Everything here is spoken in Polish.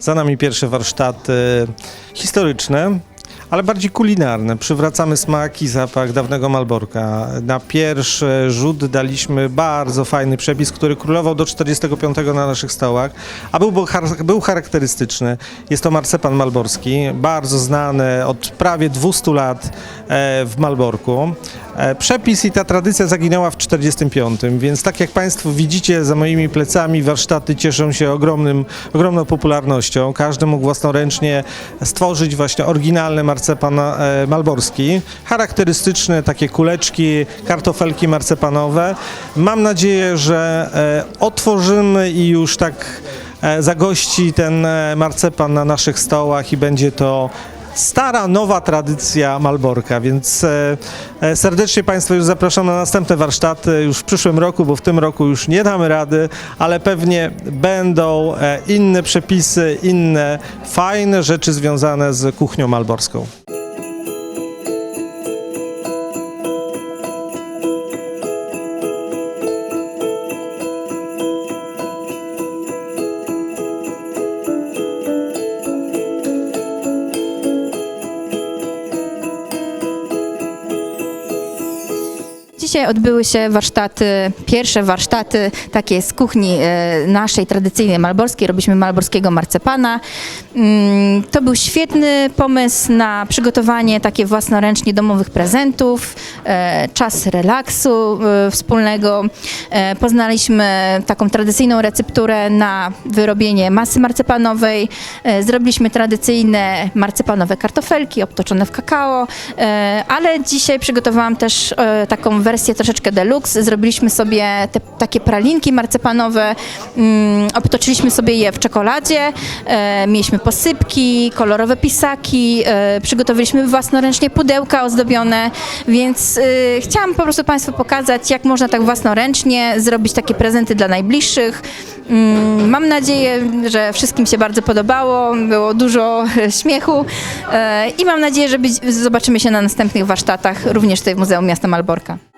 Za nami pierwsze warsztaty historyczne, ale bardziej kulinarne. Przywracamy smak i zapach dawnego Malborka. Na pierwszy rzut daliśmy bardzo fajny przepis, który królował do 45 na naszych stołach, a był, był char- był charakterystyczny. Jest to marcepan malborski, bardzo znany od prawie 200 lat e, w Malborku. E, Przepis i ta tradycja zaginęła w 45, więc tak jak Państwo widzicie za moimi plecami, warsztaty cieszą się ogromnym, ogromną popularnością. Każdy mógł własnoręcznie stworzyć właśnie oryginalny marcepan e, malborski. Charakterystyczne takie kuleczki, kartofelki marcepanowe. Mam nadzieję, że e, otworzymy i już tak e, zagości ten marcepan na naszych stołach i będzie to stara, nowa tradycja Malborka, więc e, e, serdecznie Państwa już zapraszam na następne warsztaty już w przyszłym roku, bo w tym roku już nie damy rady, ale pewnie będą e, inne przepisy, inne fajne rzeczy związane z kuchnią malborską. Dzisiaj odbyły się warsztaty, pierwsze warsztaty takie z kuchni e, naszej tradycyjnej malborskiej. Robiliśmy malborskiego marcepana. Mm, To był świetny pomysł na przygotowanie takie własnoręcznie domowych prezentów, e, czas relaksu e, wspólnego. Poznaliśmy taką tradycyjną recepturę na wyrobienie masy marcepanowej. Zrobiliśmy tradycyjne marcepanowe kartofelki obtoczone w kakao, ale dzisiaj przygotowałam też taką wersję troszeczkę deluxe. Zrobiliśmy sobie te takie pralinki marcepanowe, mm, obtoczyliśmy sobie je w czekoladzie, e, mieliśmy posypki, kolorowe pisaki, e, przygotowaliśmy własnoręcznie pudełka ozdobione, więc e, chciałam po prostu Państwu pokazać, jak można tak własnoręcznie zrobić takie prezenty dla najbliższych. Mm, Mam nadzieję, że wszystkim się bardzo podobało, było dużo śmiechu e, i mam nadzieję, że zobaczymy się na następnych warsztatach również tutaj w Muzeum Miasta Malborka.